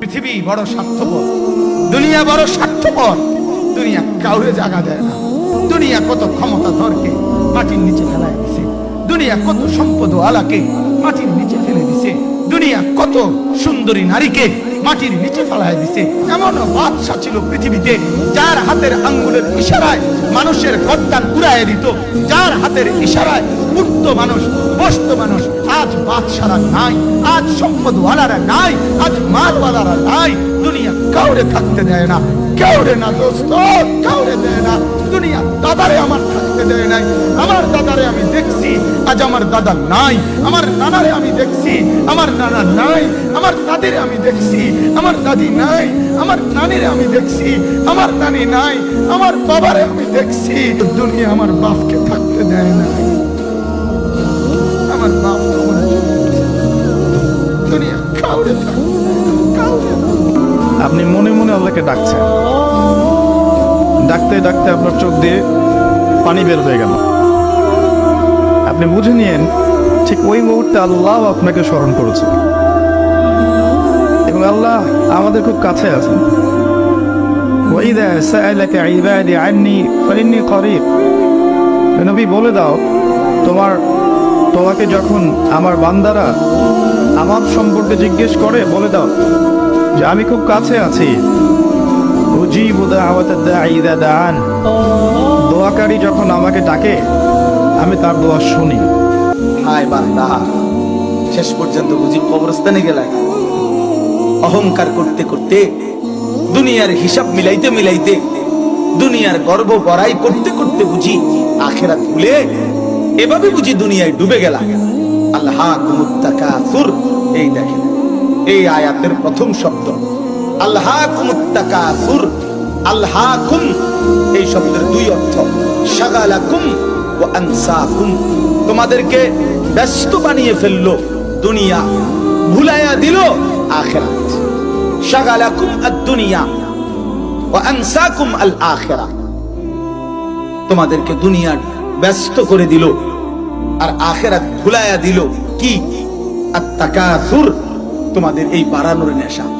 পৃথিবী বড় স্বার্থপর, দুনিয়া বড় স্বার্থপর, দুনিয়া কাউরে জাগা দেয় না। দুনিয়া কত ক্ষমতা ধরকে, মাটির নিচে ফেলায় দিছে। দুনিয়া কত সম্পদ আলাকে, মাটির নিচে ফেলে দিছে। দুনিয়া কত সুন্দরী নারীকে মাটির নিচে ফেলায় দিছে। এমন বাদশা ছিল পৃথিবীতে, যার হাতের আঙ্গুলের ইশারায় মানুষের গর্দান উড়ায় দিত। যার হাতের ইশারায় উঠত মানুষ, বসত মানুষ, আজ বাদশারা নাই, আজ সম্পদওয়ালারা নাই, আজ মালওয়ালারা নাই, দুনিয়া কাউরে থাকতে দেয় না। কাউরে না দোস্ত, কাউরে দেয় না। দুনিয়া দাদারে আমার থাকতে দেয় নাই। আমার দাদারে আমি দেখছি, আজ আমার দাদা নাই। আমার নানারে আমি দেখছি, আমার নানা নাই। আমার দাদিরে আমি দেখছি, আমার দাদি নাই। আমার নানিরে আমি দেখছি, আমার নানি নাই। আমার বাবারে আমি দেখছি, দুনিয়া আমার বাপকে থাকতে দেয় না আমার বাপ দুনিয়া। কাউরে থাকতে কাউরে আপনি মনে মনে আল্লাহকে ডাকছেন। ডাকতে ডাকতে আপনার চোখ দিয়ে পানি বের হয়ে গেল। আপনি বুঝে নিয়েন, ঠিক ওই মুহূর্তে আল্লাহ আপনাকে স্মরণ করেছে। এবং আল্লাহ আমাদের খুব কাছে আছেন। বলে দাও, তোমার, তোমাকে যখন আমার বান্দারা আমার সম্পর্কে জিজ্ঞেস করে, বলে দাও যে আমি খুব কাছে আছি। উজিবু দাওয়াতাদ দাঈ ইযা দাআন দোয়াকারী যখন আমাকে ডাকে, আমি তার দোয়া শুনি। হায় বান্দা, শেষ পর্যন্ত বুঝি কবরস্থানে গেলাই অহংকার করতে করতে, দুনিয়ার হিসাব মিলাইতে মিলাইতে, দুনিয়ার গর্ব বড়াই করতে করতে বুঝি আখেরাত ভুলে এভাবে বুঝি দুনিয়ায় ডুবে গেলা আল্লাহ এই দেখেন, এই আয়াতের প্রথম শব্দ। এই শব্দের দুই অর্থ। ও তোমাদেরকে ব্যস্ত বানিয়ে দুনিয়া, ভুলাইয়া দিল আখেরাত। আদ-দুনিয়া ওয়া আনসাকুম আল আখিরা তোমাদেরকে দুনিয়া ব্যস্ত করে দিল আর আখেরাত ভুলাইয়া দিল। কি? তোমাদের এই বাড়ানোর নেশা।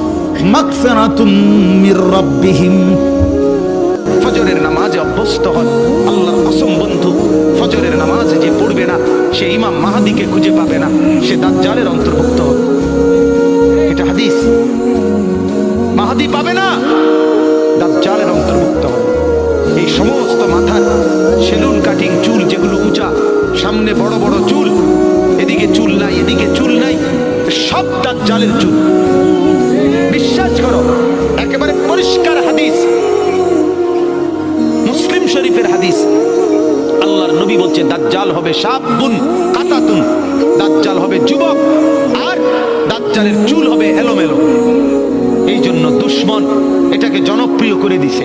মাগফিরাতুম মির রাব্বিহিম। ফজরের নামাজে অভ্যস্ত হন। কসম বন্ধু, ফজরের নামাজে যে পড়বে না, সে ইমাম মাহাদিকে খুঁজে পাবে না, সে দাজ্জালের অন্তর্ভুক্ত। এটা হাদিস। মাহাদি পাবে না, দাজ্জালের অন্তর্ভুক্ত এই সমস্ত মাথার সেলুন, কাটিং, চুল যেগুলো উঁচা, সামনে বড় বড় চুল, এদিকে চুল নাই, এদিকে চুল নাই, সব দাজ্জালের চুল। বিশ্বাস করো, একেবারে পরিষ্কার হাদিস। মুসলিম শরীফের হাদিস। আল্লাহর নবী বলছে, দাজ্জাল হবে সাপ সাবুন, কাতাতুন। দাজ্জাল হবে যুবক, আর দাজ্জালের চুল হবে এলোমেলো। এই জন্য দুশ্মন এটাকে জনপ্রিয় করে দিছে।